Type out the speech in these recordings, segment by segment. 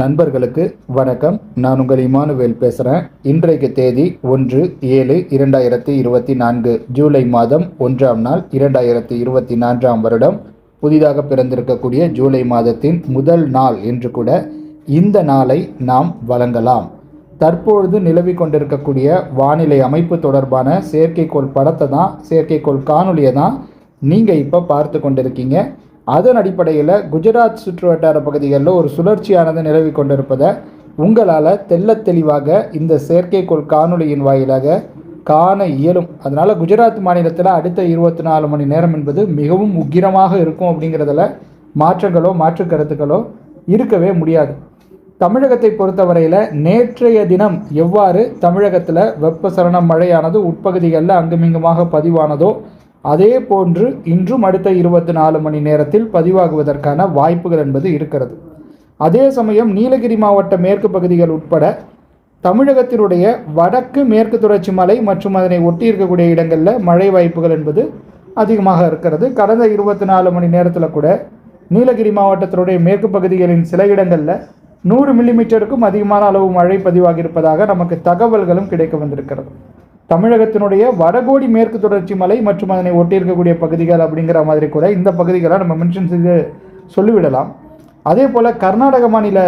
நண்பர்களுக்கு வணக்கம். நான் உங்கள் இமானுவேல் பேசுகிறேன் இன்றைக்கு தேதி ஒன்று ஏழு இரண்டாயிரத்தி இருபத்தி நான்கு ஜூலை மாதம் ஒன்றாம் நாள் இரண்டாயிரத்தி இருபத்தி நான்காம் வருடம். புதிதாக பிறந்திருக்கக்கூடிய ஜூலை மாதத்தின் முதல் நாள் என்று கூட இந்த நாளை நாம் வழங்கலாம். தற்பொழுது நிலவி கொண்டிருக்கக்கூடிய வானிலை அமைப்பு தொடர்பான செயற்கைக்கோள் படத்தை தான் செயற்கைக்கோள் காணொலியை தான் நீங்கள் இப்போ பார்த்து கொண்டிருக்கீங்க. அதன் அடிப்படையில் குஜராத் சுற்றுவட்டார பகுதிகளில் ஒரு சுழற்சியானது நிலவி கொண்டிருப்பதை உங்களால் தெல்ல தெளிவாக இந்த செயற்கைக்கோள் காணொளியின் வாயிலாக காண இயலும். அதனால் குஜராத் மாநிலத்தில் அடுத்த இருபத்தி நாலு மணி நேரம் என்பது மிகவும் உக்கிரமாக இருக்கும் அப்படிங்கிறதுல மாற்றங்களோ மாற்று கருத்துக்களோ இருக்கவே முடியாது. தமிழகத்தை பொறுத்தவரையில் நேற்றைய தினம் எவ்வாறு தமிழகத்தில் வெப்பசலன மழையானது உட்பகுதிகளில் அங்குமிங்குமாக பதிவானதோ அதே போன்று இன்றும் அடுத்த இருபத்தி நாலு மணி நேரத்தில் பதிவாகுவதற்கான வாய்ப்புகள் என்பது இருக்கிறது. அதே சமயம் நீலகிரி மாவட்ட மேற்கு பகுதிகள் உட்பட தமிழகத்தினுடைய வடக்கு மேற்கு தொடர்ச்சி மலை மற்றும் அதனை ஒட்டி இருக்கக்கூடிய இடங்களில் மழை வாய்ப்புகள் என்பது அதிகமாக இருக்கிறது. கடந்த இருபத்தி நாலு மணி நேரத்தில் கூட நீலகிரி மாவட்டத்தினுடைய மேற்கு பகுதிகளின் சில இடங்களில் நூறு மில்லிமீட்டருக்கும் அதிகமான அளவு மழை பதிவாகியிருப்பதாக நமக்கு தகவல்களும் கிடைக்க வந்திருக்கிறது. தமிழகத்தினுடைய வடகோடி மேற்கு தொடர்ச்சி மலை மற்றும் அதனை ஒட்டியிருக்கக்கூடிய பகுதிகள் அப்படிங்கிற மாதிரி கூட இந்த பகுதிகளை நம்ம மென்ஷன் செய்து சொல்லிவிடலாம். அதே போல் கர்நாடக மாநில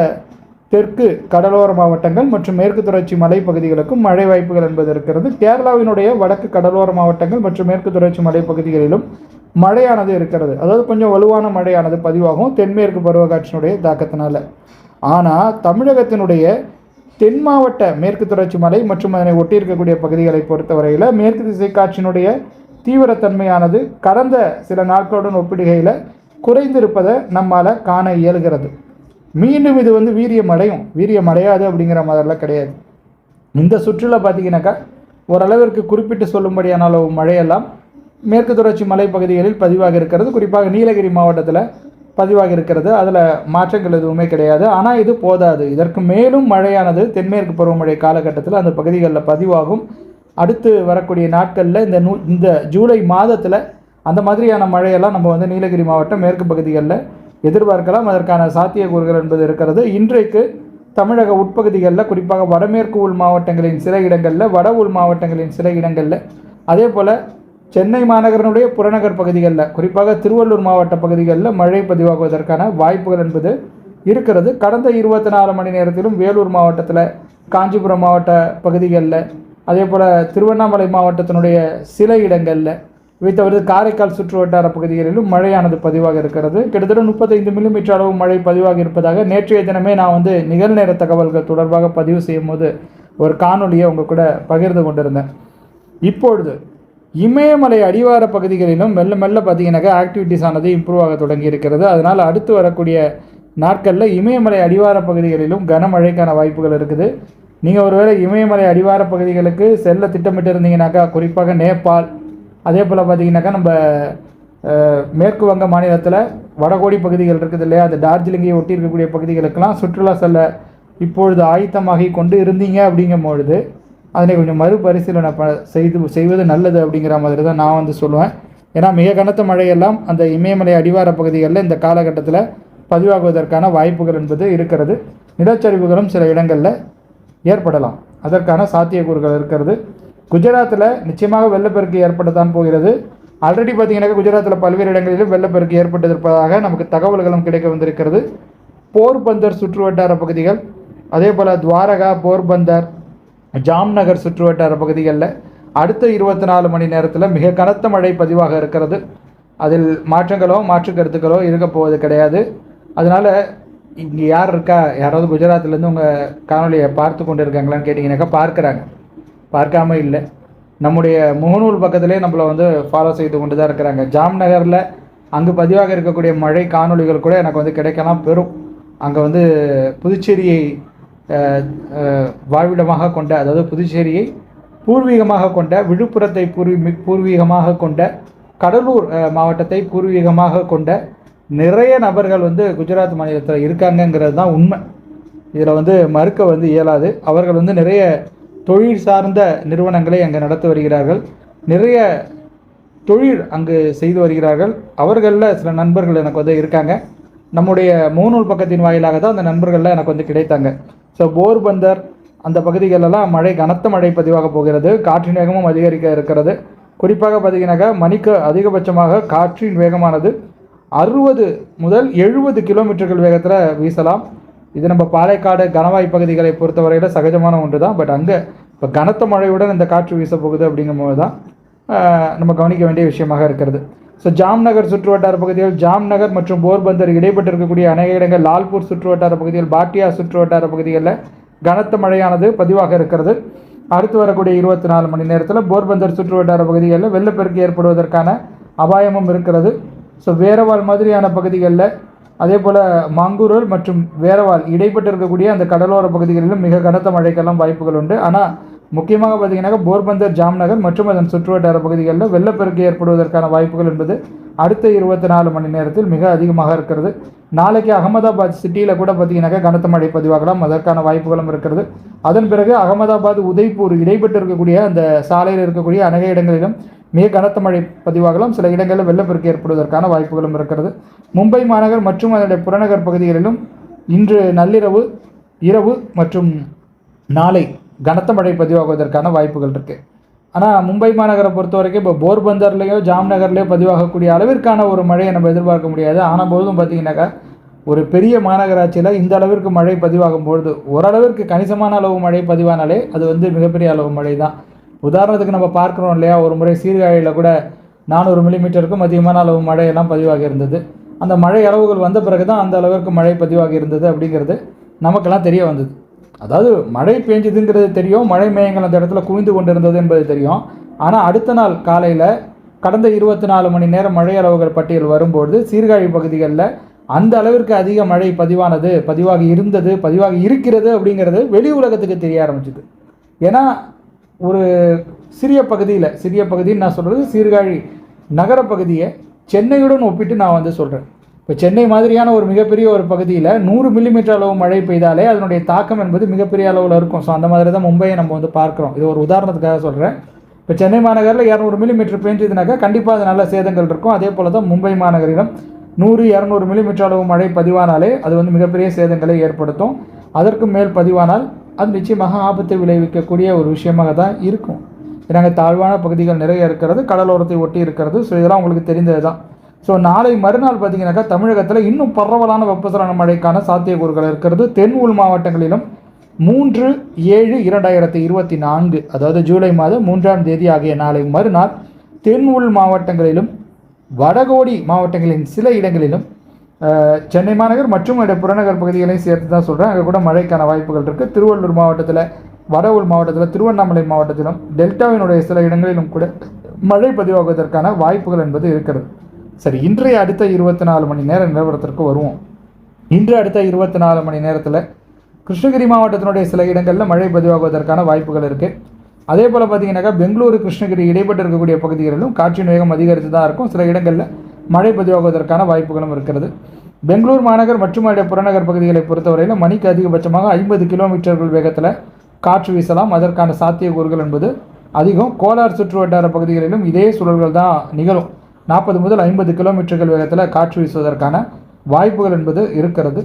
தெற்கு கடலோர மாவட்டங்கள் மற்றும் மேற்கு தொடர்ச்சி மலை பகுதிகளுக்கும் மழை வாய்ப்புகள் என்பது இருக்கிறது. கேரளாவினுடைய வடக்கு கடலோர மாவட்டங்கள் மற்றும் மேற்கு தொடர்ச்சி மலை பகுதிகளிலும் மழையானது இருக்கிறது. அதாவது கொஞ்சம் வலுவான மழையானது பதிவாகும். தென்மேற்கு பருவகாற்றினுடைய தாக்கத்தினால. ஆனால் தமிழகத்தினுடைய தென் மாவட்ட மேற்கு தொடர்ச்சி மலை மற்றும் அதனை ஒட்டி இருக்கக்கூடிய பகுதிகளை பொறுத்தவரையில் மேற்கு திசை காற்றினுடைய தீவிரத்தன்மையானது கடந்த சில நாட்களுடன் ஒப்பிடுகையில் குறைந்திருப்பதை நம்மால் காண இயல்கிறது. மீண்டும் இது வந்து வீரியம் அடையும் வீரியம் அடையாது அப்படிங்கிற மாதிரிலாம் கிடையாது. இந்த சுற்றுலா பார்த்தீங்கன்னாக்கா ஓரளவிற்கு குறிப்பிட்டு சொல்லும்படியான அளவு மழையெல்லாம் மேற்கு தொடர்ச்சி மலைப்பகுதிகளில் பதிவாக இருக்கிறது. குறிப்பாக நீலகிரி மாவட்டத்தில் பதிவாகி இருக்கிறது. அதில் மாற்றங்கள் எதுவுமே கிடையாது. ஆனால் இது போதாது. இதற்கு மேலும் மழையானது தென்மேற்கு பருவமழை காலகட்டத்தில் அந்த பகுதிகளில் பதிவாகும். அடுத்து வரக்கூடிய நாட்களில் இந்த நூ இந்த ஜூலை மாதத்தில் அந்த மாதிரியான மழையெல்லாம் நம்ம வந்து நீலகிரி மாவட்டம் மேற்கு பகுதிகளில் எதிர்பார்க்கலாம். அதற்கான சாத்தியக்கூறுகள் என்பது இருக்கிறது. இன்றைக்கு தமிழக உட்பகுதிகளில் குறிப்பாக வடமேற்கு உள் மாவட்டங்களின் சில இடங்களில் வட உள் மாவட்டங்களின் சில இடங்களில் அதே போல் சென்னை மாநகரனுடைய புறநகர் பகுதிகளில் குறிப்பாக திருவள்ளூர் மாவட்ட பகுதிகளில் மழை பதிவாகுவதற்கான வாய்ப்புகள் என்பது இருக்கிறது. கடந்த இருபத்தி நாலு மணி நேரத்திலும் வேலூர் மாவட்டத்தில் காஞ்சிபுரம் மாவட்ட பகுதிகளில் அதே போல் திருவண்ணாமலை மாவட்டத்தினுடைய சில இடங்களில் இவை தவிர்த்து காரைக்கால் சுற்று வட்டார பகுதிகளிலும் மழையானது பதிவாக இருக்கிறது. கிட்டத்தட்ட முப்பத்தைந்து மில்லிமீட்டர் அளவு மழை பதிவாக இருப்பதாக நேற்றைய தினமே நான் வந்து நிகழ்நேர தகவல்கள் தொடர்பாக பதிவு செய்யும் போது ஒரு காணொலியை உங்கள் கூட பகிர்ந்து கொண்டிருந்தேன். இப்பொழுது இமயமலை அடிவார பகுதிகளிலும் மெல்ல மெல்ல பார்த்தீங்கன்னாக்கா ஆக்டிவிட்டிஸ் ஆனது இம்ப்ரூவ் ஆக தொடங்கி இருக்கிறது அதனால் அடுத்து வரக்கூடிய நாட்களில் இமயமலை அடிவார பகுதிகளிலும் கனமழைக்கான வாய்ப்புகள் இருக்குது. நீங்கள் ஒருவேளை இமயமலை அடிவார பகுதிகளுக்கு செல்ல திட்டமிட்டு இருந்தீங்கன்னாக்கா குறிப்பாக நேபாள் அதே போல் பார்த்தீங்கன்னாக்கா நம்ம மேற்கு வங்க மாநிலத்தில் வடகோடி பகுதிகள் இருக்குது இல்லையா? அந்த டார்ஜிலிங்கை ஒட்டி இருக்கக்கூடிய பகுதிகளுக்கெல்லாம் சுற்றுலா செல்ல இப்பொழுது ஆயத்தமாகி கொண்டு இருந்தீங்க அப்படிங்கும் பொழுது அதனை கொஞ்சம் மறுபரிசீலனை ப செய்து செய்வது நல்லது அப்படிங்கிற மாதிரி தான் நான் வந்து சொல்லுவேன். ஏன்னா மிக கனத்த மழையெல்லாம் அந்த இமயமலை அடிவார பகுதிகளில் இந்த காலகட்டத்தில் பதிவாகுவதற்கான வாய்ப்புகள் என்பது இருக்கிறது. நிலச்சரிவுகளும் சில இடங்களில் ஏற்படலாம். அதற்கான சாத்தியக்கூறுகள் இருக்கிறது. குஜராத்தில் நிச்சயமாக வெள்ளப்பெருக்கு ஏற்படத்தான் போகிறது. ஆல்ரெடி பார்த்தீங்கன்னாக்கா குஜராத்தில் பல்வேறு இடங்களிலும் வெள்ளப்பெருக்கு ஏற்பட்டிருப்பதாக நமக்கு தகவல்களும் கிடைக்க வந்திருக்கிறது. போர்பந்தர் சுற்று வட்டார பகுதிகள் அதே போல் துவாரகா போர்பந்தர் ஜாம்நகர் சுற்றுவட்டார பகுதிகளில் அடுத்த இருபத்தி நாலு மணி நேரத்தில் மிக கனத்த மழை பதிவாக இருக்கிறது. அதில் மாற்றங்களோ மாற்று கருத்துக்களோ இருக்க போவது கிடையாது. அதனால் இங்கே யார் இருக்கா? யாராவது குஜராத்லேருந்து உங்கள் காணொலியை பார்த்து கொண்டு இருக்காங்களான்னு கேட்டிங்கனாக்கா பார்க்குறாங்க. பார்க்காம இல்லை. நம்முடைய முகநூல் பக்கத்திலே நம்மளை வந்து ஃபாலோ செய்து கொண்டு தான் இருக்கிறாங்க. ஜாம்நகரில் அங்கு பதிவாக இருக்கக்கூடிய மழை காணொளிகள் கூட எனக்கு வந்து கிடைக்கலாம். பெரும். அங்கே வந்து புதுச்சேரியை வாழ்விடமாக கொண்ட அதாவது புதுச்சேரியை பூர்வீகமாக கொண்ட விழுப்புரத்தை பூர்வீ பூர்வீகமாக கொண்ட கடலூர் மாவட்டத்தை பூர்வீகமாக கொண்ட நிறைய நபர்கள் வந்து குஜராத் மாநிலத்தில் இருக்காங்கங்கிறது தான் உண்மை. இதில் வந்து மறுக்க வந்து இயலாது. அவர்கள் வந்து நிறைய தொழில் சார்ந்த நிறுவனங்களை அங்கே நடத்தி வருகிறார்கள். நிறைய தொழில் அங்கு செய்து வருகிறார்கள். அவர்களில் சில நண்பர்கள் எனக்கு வந்து இருக்காங்க. நம்முடைய மூணூல் பக்கத்தின் வாயிலாக தான் அந்த நண்பர்கள்லாம் எனக்கு வந்து கிடைத்தாங்க. ஸோ போர்பந்தர் அந்த பகுதிகளெல்லாம் மழை கனத்த மழை பதிவாக போகிறது. காற்றின் வேகமும் அதிகரிக்க இருக்கிறது. குறிப்பாக பார்த்தீங்கன்னாக்கா மணிக்கு அதிகபட்சமாக காற்றின் வேகமானது அறுபது முதல் எழுபது கிலோமீட்டர்கள் வேகத்தில் வீசலாம். இது நம்ம பாலைக்காடு கனவாய் பகுதிகளை பொறுத்தவரையில் சகஜமான ஒன்று தான் பட் அங்கே இப்போ கனத்த மழையுடன் இந்த காற்று வீசப்போகுது போகுது அப்படிங்கும்போது தான் நம்ம கவனிக்க வேண்டிய விஷயமாக இருக்கிறது. ஸோ ஜாம்நகர் சுற்றுவட்டார பகுதிகள் ஜாம்நகர் மற்றும் போர்பந்தர் இடைப்பட்டு இருக்கக்கூடிய அநேக இடங்கள் லால்பூர் சுற்றுவட்டார பகுதிகள் பாட்டியா சுற்றுவட்டார பகுதிகளில் கனத்த மழையானது பதிவாக இருக்கிறது. அடுத்து வரக்கூடிய இருபத்தி நாலு மணி நேரத்தில் போர்பந்தர் சுற்றுவட்டார பகுதிகளில் வெள்ளப்பெருக்கு ஏற்படுவதற்கான அபாயமும் இருக்கிறது. ஸோ வேரவால் மாதிரியான பகுதிகளில் அதே போல் மாங்கூரல் மற்றும் வேரவால் இடைப்பட்டு இருக்கக்கூடிய அந்த கடலோர பகுதிகளிலும் மிக கனத்த மழைக்கெல்லாம் வாய்ப்புகள் உண்டு. ஆனால் முக்கியமாக பார்த்தீங்கன்னாக்கா போர்பந்தர் ஜாம்நகர் மற்றும் அதன் சுற்றுவட்டார பகுதிகளில் வெள்ளப்பெருக்கு ஏற்படுவதற்கான வாய்ப்புகள் என்பது அடுத்த இருபத்தி நாலு மணி நேரத்தில் மிக அதிகமாக இருக்கிறது. நாளைக்கு அகமதாபாத் சிட்டியில் கூட பார்த்தீங்கன்னாக்கா கனத்த மழை பதிவாகலாம். அதற்கான வாய்ப்புகளும் இருக்கிறது. அதன் பிறகு அகமதாபாத் உதய்பூர் இடைப்பட்டு இருக்கக்கூடிய அந்த சாலையில் இருக்கக்கூடிய அநேக இடங்களிலும் மிக கனத்த மழை பதிவாகலாம். சில இடங்களில் வெள்ளப்பெருக்கு ஏற்படுவதற்கான வாய்ப்புகளும் இருக்கிறது. மும்பை மாநகர் மற்றும் அதனுடைய புறநகர் பகுதிகளிலும் இன்று நள்ளிரவு இரவு மற்றும் நாளை கனத்த மழை பதிவாகுவதற்கான வாய்ப்புகள் இருக்குது ஆனால் மும்பை மாநகரை பொறுத்த வரைக்கும் இப்போ போர்பந்தர்லேயோ ஜாம்நகர்லேயோ பதிவாகக்கூடிய அளவிற்கான ஒரு மழையை நம்ம எதிர்பார்க்க முடியாது. ஆனால் போதும் பார்த்தீங்கன்னாக்கா ஒரு பெரிய மாநகராட்சியில் இந்த அளவிற்கு மழை பதிவாகும் பொழுது ஓரளவிற்கு கணிசமான அளவு மழை பதிவானாலே அது வந்து மிகப்பெரிய அளவு மழை தான் உதாரணத்துக்கு நம்ம பார்க்குறோம் இல்லையா ஒரு முறை சீர்காழியில் கூட நானூறு மில்லிமீட்டருக்கும் அதிகமான அளவு மழையெல்லாம் பதிவாகி இருந்தது. அந்த மழை அளவுகள் வந்த பிறகு தான் அந்த அளவிற்கு மழை பதிவாகி இருந்தது அப்படிங்கிறது நமக்கெல்லாம் தெரிய வந்தது. அதாவது மழை பெஞ்சதுங்கிறது தெரியும் மழை மேகங்கள் அந்த இடத்துல குவிந்து கொண்டிருந்தது என்பது தெரியும். ஆனால் அடுத்த நாள் காலையில் கடந்த இருபத்தி நாலு மணி நேரம் மழை அளவுகள் பட்டியல் வரும்போது சீர்காழி பகுதிகளில் அந்த அளவிற்கு அதிக மழை பதிவானது பதிவாகி இருந்தது பதிவாகி இருக்கிறது அப்படிங்கிறது வெளி உலகத்துக்கு தெரிய ஆரம்பிச்சுது. ஏன்னா ஒரு சிறிய பகுதியில் சிறிய பகுதின்னு நான் சொல்கிறது சீர்காழி நகர பகுதியை சென்னையுடன் ஒப்பிட்டு நான் வந்து சொல்கிறேன் இப்போ சென்னை மாதிரியான ஒரு மிகப்பெரிய ஒரு பகுதியில் நூறு மில்லிமீட்டர் அளவு மழை பெய்தாலே அதனுடைய தாக்கம் என்பது மிகப்பெரிய அளவில் இருக்கும். ஸோ அந்த மாதிரி தான் மும்பையை நம்ம வந்து பார்க்குறோம். இது ஒரு உதாரணத்துக்காக சொல்கிறேன் இப்போ சென்னை மாநகரில் இரநூறு மில்லிமீட்டர் பெஞ்சதுனாக்கா கண்டிப்பாக அது நல்ல சேதங்கள் இருக்கும். அதே போல் தான் மும்பை மாநகரிலும் நூறு இரநூறு மில்லிமீட்டர் அளவு மழை பதிவானாலே அது வந்து மிகப்பெரிய சேதங்களை ஏற்படுத்தும். அதற்கு மேல் பதிவானால் அது நிச்சயமாக ஆபத்தை விளைவிக்கக்கூடிய ஒரு விஷயமாக தான் இருக்கும். ஏன்னா தாழ்வான பகுதிகள் நிறைய இருக்கிறது கடலோரத்தை ஒட்டி இருக்கிறது. ஸோ இதெல்லாம் உங்களுக்கு தெரிந்தது தான் ஸோ நாளை மறுநாள் பார்த்தீங்கன்னாக்கா தமிழகத்தில் இன்னும் பரவலான வெப்பசலன மழைக்கான சாத்தியக்கூறுகள் இருக்கிறது. தென் உள் மாவட்டங்களிலும் மூன்று ஏழு இரண்டாயிரத்தி இருபத்தி நான்கு அதாவது ஜூலை மாதம் மூன்றாம் தேதி ஆகிய நாளை மறுநாள் தென் உள் மாவட்டங்களிலும் வடகோடி மாவட்டங்களின் சில இடங்களிலும் சென்னை மாநகர் மற்றும் அதோட புறநகர் பகுதிகளையும் சேர்த்து தான் சொல்கிறேன் அங்கே கூட மழைக்கான வாய்ப்புகள் இருக்குது திருவள்ளூர் மாவட்டத்தில் வட உள் மாவட்டத்தில் திருவண்ணாமலை மாவட்டத்திலும் டெல்டாவினுடைய சில இடங்களிலும் கூட மழை பதிவாகுவதற்கான வாய்ப்புகள் என்பது இருக்கிறது. சரி இன்றைய அடுத்த இருபத்தி நாலு மணி நேர நிலவரத்திற்கு வருவோம். இன்று அடுத்த இருபத்தி நாலு மணி நேரத்தில் கிருஷ்ணகிரி மாவட்டத்தினுடைய சில இடங்களில் மழை பதிவாகுவதற்கான வாய்ப்புகள் இருக்குது அதே போல் பார்த்தீங்கன்னாக்கா பெங்களூரு கிருஷ்ணகிரி இடைப்பட்டு இருக்கக்கூடிய பகுதிகளிலும் காற்றின் வேகம் அதிகரித்து தான் இருக்கும். சில இடங்களில் மழை பதிவாகுவதற்கான வாய்ப்புகளும் இருக்கிறது. பெங்களூர் மாநகர் மற்றும் அதோடைய புறநகர் பகுதிகளை பொறுத்தவரையில் மணிக்கு அதிகபட்சமாக ஐம்பது கிலோமீட்டர்கள் வேகத்தில் காற்று வீசலாம். அதற்கான சாத்தியக்கூறுகள் என்பது அதிகம். கோலார் சுற்று வட்டார பகுதிகளிலும் இதே சூழல்கள் தான் நிகழும். நாற்பது முதல் ஐம்பது கிலோமீட்டர்கள் வேகத்தில் காற்று வீசுவதற்கான வாய்ப்புகள் என்பது இருக்கிறது.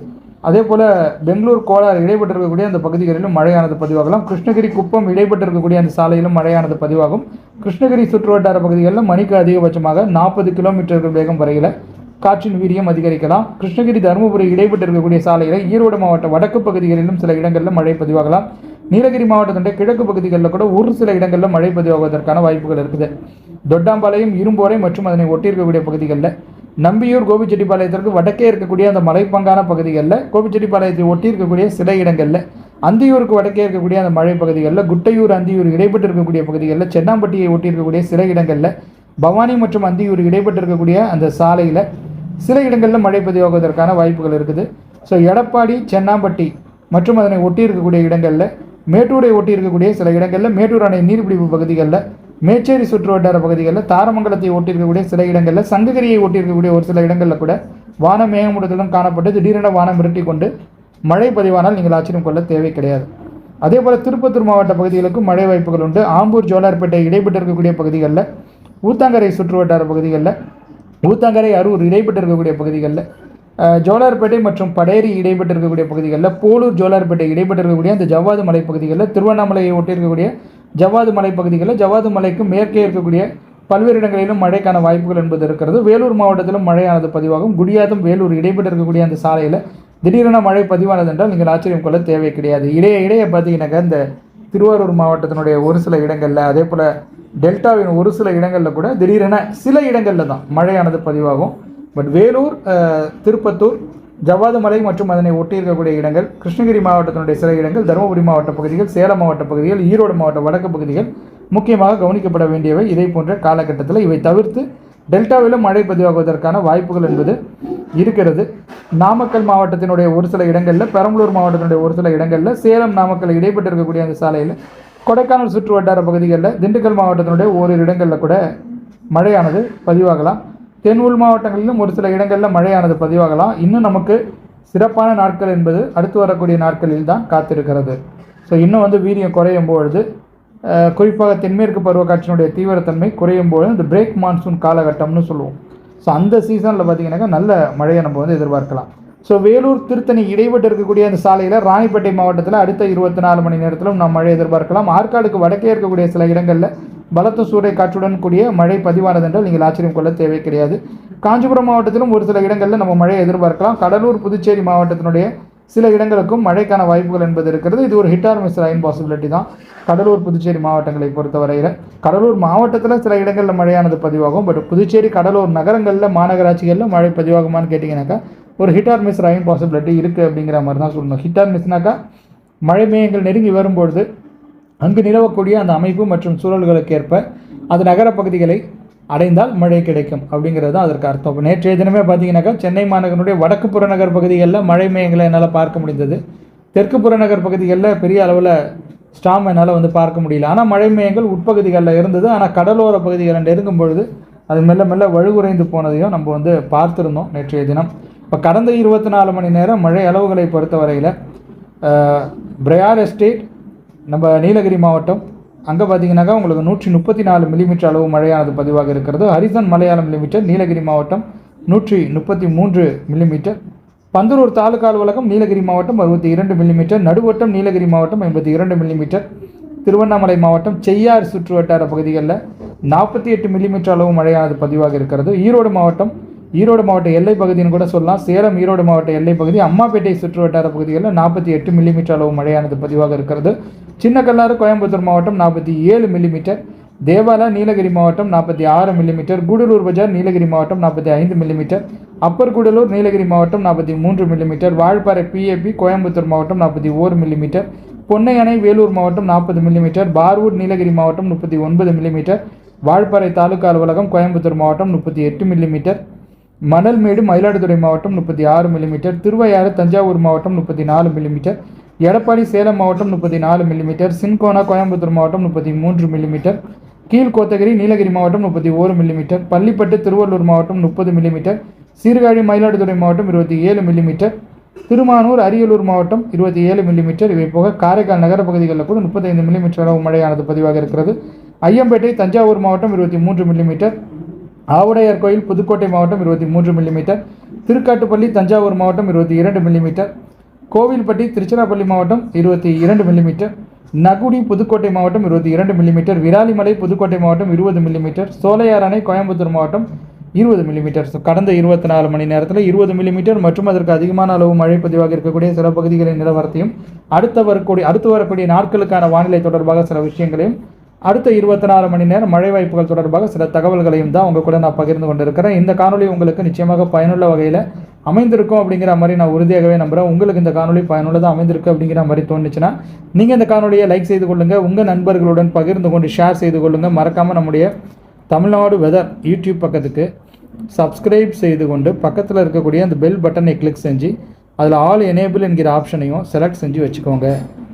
அதே போல் பெங்களூர் கோலார் இடைப்பட்டு இருக்கக்கூடிய அந்த பகுதிகளிலும் மழையானது பதிவாகலாம். கிருஷ்ணகிரி குப்பம் இடைப்பட்டு இருக்கக்கூடிய அந்த சாலையிலும் மழையானது பதிவாகும். கிருஷ்ணகிரி சுற்றுவட்டார பகுதிகளில் மணிக்கு அதிகபட்சமாக நாற்பது கிலோமீட்டர்கள் வேகம் வரையில் காற்றின் வீரியம் அதிகரிக்கலாம். கிருஷ்ணகிரி தருமபுரி இடைப்பட்டு இருக்கக்கூடிய சாலையில் ஈரோடு மாவட்ட வடக்கு பகுதிகளிலும் சில இடங்களில் மழை பதிவாகலாம். நீலகிரி மாவட்டத்தினுடைய கிழக்கு பகுதிகளில் கூட ஒரு சில இடங்களில் மழை பதிவாகுவதற்கான வாய்ப்புகள் இருக்குது. தொட்டாம்பாளையம் இரும்போரை மற்றும் அதனை ஒட்டியிருக்கக்கூடிய பகுதிகளில் நம்பியூர் கோபிச்செட்டிப்பாளையத்திற்கு வடக்கே இருக்கக்கூடிய அந்த மலைப்பங்கான பகுதிகளில் கோபிச்செட்டிப்பாளையத்தை ஒட்டி இருக்கக்கூடிய சில இடங்களில் அந்தியூருக்கு வடக்கே இருக்கக்கூடிய அந்த மழை பகுதிகளில் குட்டையூர் அந்தியூர் இடைப்பட்டு இருக்கக்கூடிய பகுதிகளில் சென்னாம்பட்டியை ஒட்டி இருக்கக்கூடிய சில இடங்களில் பவானி மற்றும் அந்தியூர் இடைப்பட்டு இருக்கக்கூடிய அந்த சாலையில் சில இடங்களில் மழை பதிவாகுவதற்கான வாய்ப்புகள் இருக்குது. ஸோ எடப்பாடி சென்னாம்பட்டி மற்றும் அதனை ஒட்டி இருக்கக்கூடிய இடங்களில் மேட்டூரை ஒட்டி இருக்கக்கூடிய சில இடங்களில் மேட்டூர் அணை நீர்பிடிப்பு பகுதிகளில் மேச்சேரி சுற்று வட்டார பகுதிகளில் தாரமங்கலத்தை ஒட்டியிருக்கக்கூடிய சில இடங்களில் சங்ககிரியை ஒட்டியிருக்கக்கூடிய ஒரு சில இடங்களில் கூட வானம் மேகமூட்டத்துடன் காணப்பட்டு திடீரென வானம் மிரட்டி கொண்டு மழை பதிவானால் நீங்கள் ஆச்சரியம் கொள்ள தேவை கிடையாது. அதே போல் திருப்பத்தூர் மாவட்ட பகுதிகளுக்கும் மழை வாய்ப்புகள் உண்டு. ஆம்பூர் ஜோலார்பேட்டை இடைப்பட்டு இருக்கக்கூடிய பகுதிகளில் ஊத்தாங்கரை சுற்று வட்டார பகுதிகளில் ஊத்தாங்கரை அரூர் இடைப்பட்டு இருக்கக்கூடிய பகுதிகளில் ஜோலார்பேட்டை மற்றும் படேரி இடைப்பட்டு இருக்கக்கூடிய பகுதிகளில் போலூர் ஜோலார்பேட்டை இடைப்பட்டு இருக்கக்கூடிய அந்த ஜவ்வாது மலை பகுதிகளில் திருவண்ணாமலையை ஒட்டி இருக்கக்கூடிய ஜவ்வாது மலை பகுதிகளில் ஜவ்வாது மலைக்கு மேற்கே இருக்கக்கூடிய பல்வேறு இடங்களிலும் மழைக்கான வாய்ப்புகள் என்பது இருக்கிறது. வேலூர் மாவட்டத்திலும் மழையானது பதிவாகும். குடியாதம் வேலூர் இடைப்பட்டு இருக்கக்கூடிய அந்த சாலையில் திடீரென மழை பதிவானது என்றால் நீங்கள் ஆச்சரியம் கொள்ள தேவை கிடையாது. இடையே இடையே பார்த்தீங்கன்னாக்கா இந்த திருவாரூர் மாவட்டத்தினுடைய ஒரு சில இடங்களில் அதே போல் டெல்டாவின் ஒரு சில இடங்களில் கூட திடீரென சில இடங்களில் தான் மழையானது பதிவாகும். பட் வேலூர் திருப்பத்தூர் ஜவ்வாது மலை மற்றும் அதனை ஒட்டி இருக்கக்கூடிய இடங்கள் கிருஷ்ணகிரி மாவட்டத்தினுடைய சில இடங்கள் தருமபுரி மாவட்ட பகுதிகள் சேலம் மாவட்ட பகுதிகள் ஈரோடு மாவட்ட வடக்கு பகுதிகள் முக்கியமாக கவனிக்கப்பட வேண்டியவை. இதை போன்ற காலகட்டத்தில் இவை தவிர்த்து டெல்டாவிலும் மழை பதிவாகுவதற்கான வாய்ப்புகள் என்பது இருக்கிறது. நாமக்கல் மாவட்டத்தினுடைய ஒரு சில இடங்களில் பெரம்பலூர் மாவட்டத்தினுடைய ஒரு சில இடங்களில் சேலம் நாமக்கல் இடைப்பட்டு இருக்கக்கூடிய அந்த சாலையில் கொடைக்கானல் சுற்று வட்டார பகுதிகளில் திண்டுக்கல் மாவட்டத்தினுடைய ஓரிரு இடங்களில் கூட மழையானது பதிவாகலாம். தென் உள் மாவட்டங்களிலும் ஒரு சில இடங்களில் மழையானது பதிவாகலாம். இன்னும் நமக்கு சிறப்பான நாட்கள் என்பது அடுத்து வரக்கூடிய நாட்களில் தான் காத்திருக்கிறது. ஸோ இன்னும் வந்து வீரியம் குறையும் பொழுது குறிப்பாக தென்மேற்கு பருவக்காற்றினுடைய தீவிரத்தன்மை குறையும் பொழுது இந்த பிரேக் மான்சூன் காலகட்டம்னு சொல்லுவோம். ஸோ அந்த சீசனில் பார்த்தீங்கன்னாக்கா நல்ல மழையை நம்ம வந்து எதிர்பார்க்கலாம். ஸோ வேலூர் திருத்தணி இடைப்பட்டு இருக்கக்கூடிய அந்த சாலையில் ராணிப்பேட்டை மாவட்டத்தில் அடுத்த இருபத்தி நாலு மணி நேரத்திலும் நாம் மழை எதிர்பார்க்கலாம். ஆற்காடுக்கு வடக்கே இருக்கக்கூடிய சில இடங்களில் பலத்த சூறை காற்றுடன் கூடிய மழை பதிவானது என்றால் நீங்கள் ஆச்சரியம் கொள்ள தேவை கிடையாது. காஞ்சிபுரம் மாவட்டத்திலும் ஒரு சில இடங்களில் நம்ம மழையை எதிர்பார்க்கலாம். கடலூர் புதுச்சேரி மாவட்டத்தினுடைய சில இடங்களுக்கும் மழைக்கான வாய்ப்புகள் என்பது இருக்கிறது. இது ஒரு hit or miss line possibility தான். கடலூர் புதுச்சேரி மாவட்டங்களை பொறுத்தவரையில். கடலூர் மாவட்டத்தில் சில இடங்களில் மழையானது பதிவாகும். பட் புதுச்சேரி கடலூர் நகரங்களில் மாநகராட்சிகளில் மழை பதிவாகுமான்னு கேட்டிங்கனாக்கா ஒரு hit or miss rain possibility இருக்குது அப்படிங்கிற மாதிரி தான் சொல்லணும். ஹிட் ஆர் மிஸ்னாக்கா மழை மேயங்கள் நெருங்கி வரும்பொழுது அங்கு நிலவக்கூடிய அந்த அமைப்பு மற்றும் சூழல்களுக்கு ஏற்ப அது நகர பகுதிகளை அடைந்தால் மழை கிடைக்கும் அப்படிங்கிறது தான் அதற்கு அர்த்தம். இப்போ நேற்றைய தினமே பார்த்தீங்கன்னாக்கா சென்னை மாநகரனுடைய வடக்கு புறநகர் பகுதிகளில் மழை மேயங்களை என்னால் பார்க்க முடிந்தது. தெற்கு புறநகர் பகுதிகளில் பெரிய அளவில் ஸ்டாம் என்னால் வந்து பார்க்க முடியல. ஆனால் மழை மேயங்கள் உட்பகுதிகளில் இருந்தது. ஆனால் கடலோர பகுதிகளில் நெருங்கும் பொழுது அது மெல்ல மெல்ல வலுகுறைந்து போனதையும் நம்ம வந்து பார்த்துருந்தோம் நேற்றைய தினம். இப்போ கடந்த இருபத்தி நாலு மணி நேரம் மழை அளவுகளை பொறுத்தவரையில் பிரயார் எஸ்டேட் நம்ம நீலகிரி மாவட்டம் அங்கே பார்த்தீங்கன்னாக்கா உங்களுக்கு நூற்றி முப்பத்தி நாலு மில்லிமீட்டர் அளவு மழையானது பதிவாக இருக்கிறது. ஹரிசன் மலையாளம் மில்லிமீட்டர் நீலகிரி மாவட்டம் நூற்றி முப்பத்தி மூன்று மில்லிமீட்டர் பந்தலூர் தாலுக்கா அலுவலகம் நீலகிரி மாவட்டம் அறுபத்தி இரண்டு மில்லிமீட்டர் நடுவட்டம் நீலகிரி மாவட்டம் ஐம்பத்தி இரண்டு மில்லிமீட்டர் திருவண்ணாமலை மாவட்டம் செய்யார் சுற்று வட்டார பகுதிகளில் நாற்பத்தி எட்டு மில்லிமீட்டர் அளவு மழையானது பதிவாக இருக்கிறது. ஈரோடு மாவட்டம் ஈரோடு மாவட்ட எல்லை பகுதின்னு கூட சொல்லலாம். சேலம் ஈரோடு மாவட்ட எல்லை பகுதி அம்மாப்பேட்டை சுற்று வட்டார பகுதிகளில் நாற்பத்தி எட்டு மில்லிமீட்டர் அளவு மழையானது பதிவாக இருக்கிறது. சின்னக்கல்லாறு கோயம்புத்தூர் மாவட்டம் நாற்பத்தி ஏழு மில்லிமீட்டர் தேவாலா நீலகிரி மாவட்டம் நாற்பத்தி ஆறு மில்லிமீட்டர் கூடலூர் பஜார் நீலகிரி மாவட்டம் நாற்பத்தி ஐந்து மில்லிமீட்டர் அப்பர் கூடலூர் நீலகிரி மாவட்டம் நாற்பத்தி மூன்று மில்லிமீட்டர் வால்பாறை பிஏபி கோயம்புத்தூர் மாவட்டம் நாற்பத்தி ஓரு மில்லிமீட்டர் பொன்னை அணை வேலூர் மாவட்டம் நாற்பது மில்லிமீட்டர் பார்வூர் நீலகிரி மாவட்டம் முப்பத்தி ஒன்பது மில்லிமீட்டர் வால்பாறை தாலுகா அலுவலகம் கோயம்புத்தூர் மாவட்டம் முப்பத்தி எட்டு மில்லிமீட்டர் மணல்மேடு மயிலாடுதுறை மாவட்டம் முப்பத்தி ஆறு மில்லிமீட்டர் திருவையாறு தஞ்சாவூர் மாவட்டம் முப்பத்தி நாலு மில்லிமீட்டர் எடப்பாடி சேலம் மாவட்டம் முப்பத்தி நாலு மில்லிமீட்டர் சின்கோனா கோயம்புத்தூர் மாவட்டம் முப்பத்தி மூன்று மில்லிமீட்டர் கீழ்கோத்தகிரி நீலகிரி மாவட்டம் முப்பத்தி ஓரு மில்லிமீட்டர் பள்ளிப்பட்டு திருவள்ளூர் மாவட்டம் முப்பது மில்லிமீட்டர் சீர்காழி மயிலாடுதுறை மாவட்டம் இருபத்தி ஏழு மில்லிமீட்டர் திருமானூர் அரியலூர் மாவட்டம் இருபத்தி ஏழு மில்லிமீட்டர் இவை போக காரைக்கால் நகர பகுதிகளில் கூட முப்பத்தைந்து மில்லிமீட்டர் அளவு மழையானது பதிவாக இருக்கிறது. ஐயம்பேட்டை தஞ்சாவூர் மாவட்டம் இருபத்தி மூன்று மில்லிமீட்டர் ஆவுடையார் கோயில் புதுக்கோட்டை மாவட்டம் இருபத்தி மூன்று மில்லிமீட்டர் திருக்காட்டுப்பள்ளி தஞ்சாவூர் மாவட்டம் இருபத்தி இரண்டு மில்லிமீட்டர் கோவில்பட்டி திருச்சிராப்பள்ளி மாவட்டம் இருபத்தி இரண்டு மில்லிமீட்டர் நகுடி புதுக்கோட்டை மாவட்டம் இருபத்தி இரண்டு மில்லிமீட்டர் விராலிமலை புதுக்கோட்டை மாவட்டம் இருபது மில்லிமீட்டர் சோலையார் அணை கோயம்புத்தூர் மாவட்டம் இருபது மில்லிமீட்டர் ஸோ கடந்த இருபத்தி நாலு மணி நேரத்தில் இருபது மில்லிமீட்டர் மற்றும் அதற்கு அதிகமான அளவு மழை பதிவாக இருக்கக்கூடிய சில பகுதிகளின் நிலவரத்தையும் அடுத்த வரக்கூடிய அடுத்து வரக்கூடிய நாட்களுக்கான வானிலை தொடர்பாக சில விஷயங்களையும் அடுத்த இருபத்தி நாலு மணி நேரம் மழை வாய்ப்புகள் தொடர்பாக சில தகவல்களையும் தான் உங்க கூட நான் பகிர்ந்து கொண்டிருக்கிறேன். இந்த காணொலி உங்களுக்கு நிச்சயமாக பயனுள்ள வகையில் அமைந்திருக்கும் அப்படிங்கிற மாதிரி நான் உறுதியாகவே நம்புகிறேன் உங்களுக்கு இந்த காணொலி பயனுள்ளதாக அமைந்திருக்கு அப்படிங்கிற மாதிரி தோணுச்சுன்னா நீங்கள் இந்த காணொலியை லைக் செய்து கொள்ளுங்கள் உங்கள் நண்பர்களுடன் பகிர்ந்து கொண்டு ஷேர் செய்து கொள்ளுங்கள் மறக்காமல் நம்முடைய தமிழ்நாடு வெதர் யூடியூப் பக்கத்துக்கு சப்ஸ்கிரைப் செய்து கொண்டு பக்கத்தில் இருக்கக்கூடிய அந்த பெல் பட்டனை கிளிக் செஞ்சு அதில் ஆல் எனேபிள் என்கிற ஆப்ஷனையும் செலக்ட் செஞ்சு வச்சுக்கோங்க.